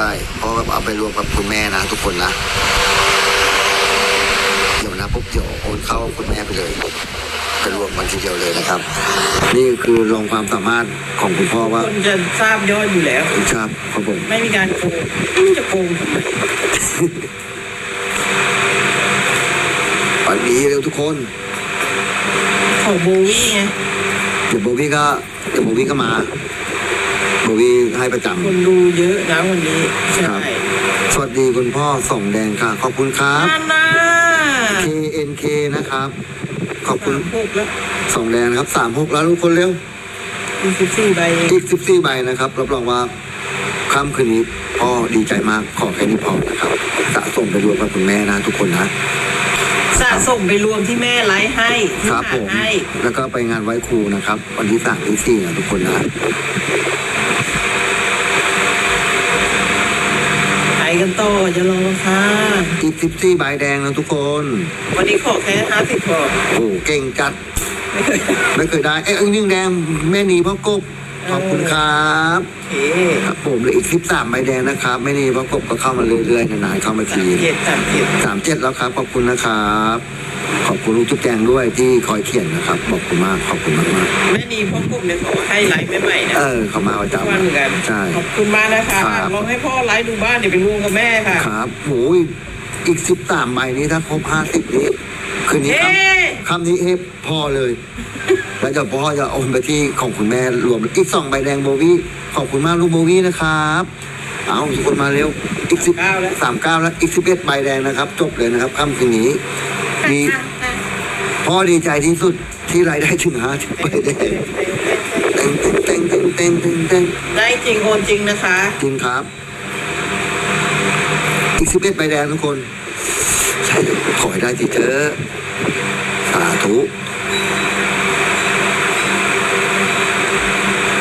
ใช่เพราะว่าเอาไปรวมกับคุณแม่นะทุกคนนะเดี๋ยวนะปุ๊บเดี๋ยวโอนเข้าคุณแม่ไปเลยไปรวมมันทีเดียวเลยนะครับ นี่คือลองความสามารถของคุณพ่อว่าคนจะทราบยอดอยู่แล้วคุณชอบครับผมไม่มีการโกงไม่รู้จะโกงทำไมวันนี้เร็วทุกคนของโบวี่ไงเดี๋ยวโบวี่ก็เดี๋ยวโบวี่ก็มาโบวี่ให้ประจำคนดูเยอะนะวันนี้ใช่ครับ สวัสดีคุณพ่อส่องแดงค่ะ ขอบคุณครับ นานา KNK นะครับ ขอบคุณสามหกแล้วส่องแดงนะครับสามหกแล้วทุกคนเร็ว มีสิบสี่ใบเองอีกสิบสี่ใบนะครับรับรองว่าค่ำคืนนี้พ่อดีใจมากขอแค่นี้พอนะครับสะสมไปรวมกับคุณแม่นะทุกคนนะสะสมไปรวมที่แม่ไลฟ์ให้ที่ครับหาผมให้แล้วก็ไปงานไหว้ครูนะครับ วันที่สามที่สี่นะทุกคนนะ ไปกัน ต่อจะรอค่ะอีทิปซี่ใบแดงนะทุกคน วันนี้ขอแค่ห้าสิบพอโอ้เก่งจัด ไม่เคยไม่เคยได้ เอ้ยอันนี้แดงแม่นีพ่อกบขอบคุณครับโอเคครับผมเหลืออีกสิบสามใบแดงนะครับแม่นีพ่อกบก็เข้ามาเรื่อยๆนานๆเข้ามาสาทีมเจ็ดสามเจ็ดสามเจ็ดแล้วครับขอบคุณนะครับ ขอบคุณลูกทุกแกงด้วยที่คอยเขียนนะครับขอบคุณมากขอบคุณมากมากแม่นีพ่อกบเนี่ยขอให้ไลฟ์ใหม่ๆนะๆเออเขามาประทุกวันเหมือนกันจำใช่ขอบคุณมากนะคะครับลองให้พ่อไลฟ์ดูบ้านเดี๋ยวไปรวมกับแม่ค่ะครับโอ้ยอีกสิบสามใบนี้ถ้าครบห้าสิบนี้คืนนี้เฮ้คำคำนี้เฮ้พอเลย แล้วเดี๋ยวพ่อจะโอนไปที่ของคุณแม่รวมอีกสองใบแดงโบวี่ขอบคุณมากลูกโบวี่นะครับ เอาทุกคนมาเร็วอีกสิบเก้าแล้วสามเก้าแล้วอีกสิบเอ็ดใบแดงนะครับ จบเลยนะครับค่ำคืนนี้ มีพ่อดีใจที่สุดที่รายได้ถึงห้าสิบใบแดงเต้งเต้งเต้งเต้งเต้งเต้งได้จริงโอนจริงนะคะ จริงครับ อีกสิบเอ็ดใบแดงทุกคนใช่ขอให้ได้ทีเถอะสาธุ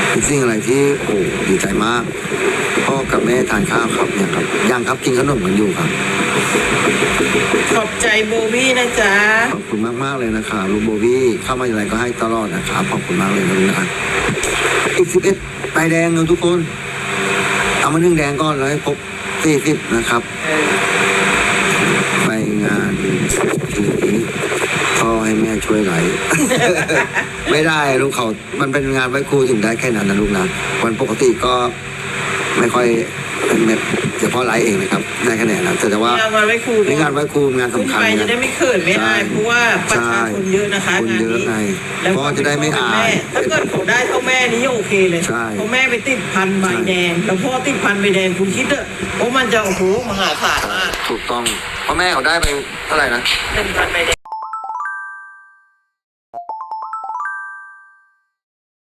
เป็นสิ่งอะไรที่โอ้ดีใจมากพ่อ กับแม่ทานข้าวครับยังครับยังครับกินขนมกันอยู่ครับขอบใจโบวี่นะจ๊ะขอบคุณมากๆเลยนะครับลุงโบวี่เข้ามาอย่างไรก็ให้ตลอดนะครับขอบคุณมากเลยนะลุงนะอีกสิบเอ็ดใบแดงนะทุกคนเอามาหนึ่งแดงก่อนแล้วให้ครบสี่สิบนะครับเออไปงานทีนี้ก็ให้แม่ช่วยไหล ไม่ได้ลูกเขา มันเป็นงานไหว้ครูถึงได้แค่นั้นนะลูกนะวันปกติก็ ไม่ค่อยเป็นแบบเฉพาะไลฟ์เองนะครับได้แค่ไหนนะแต่แต่ว่างานวันไว้ครูในงานไหว้ครูงานคุณสำคัญไปจะนะได้ไม่เขินไม่อายเพราะว่าประชาชนเยอะนะคะคนงานเยอะนี้ไงแล้วพ่อจะได้ไม่อายถ้าเกิดเขาได้เท่าแม่นี้โอเคเลยใช่เพราะแม่ไปติดพันใบแดงแล้วพ่อติดพันใบแดงคุณคิดเถอะว่ามันจะโอ้โหมหาศาลมากถูกต้องเพราะแม่เขาได้ไปเท่าไหร่นะหนึ่งพันใบแดง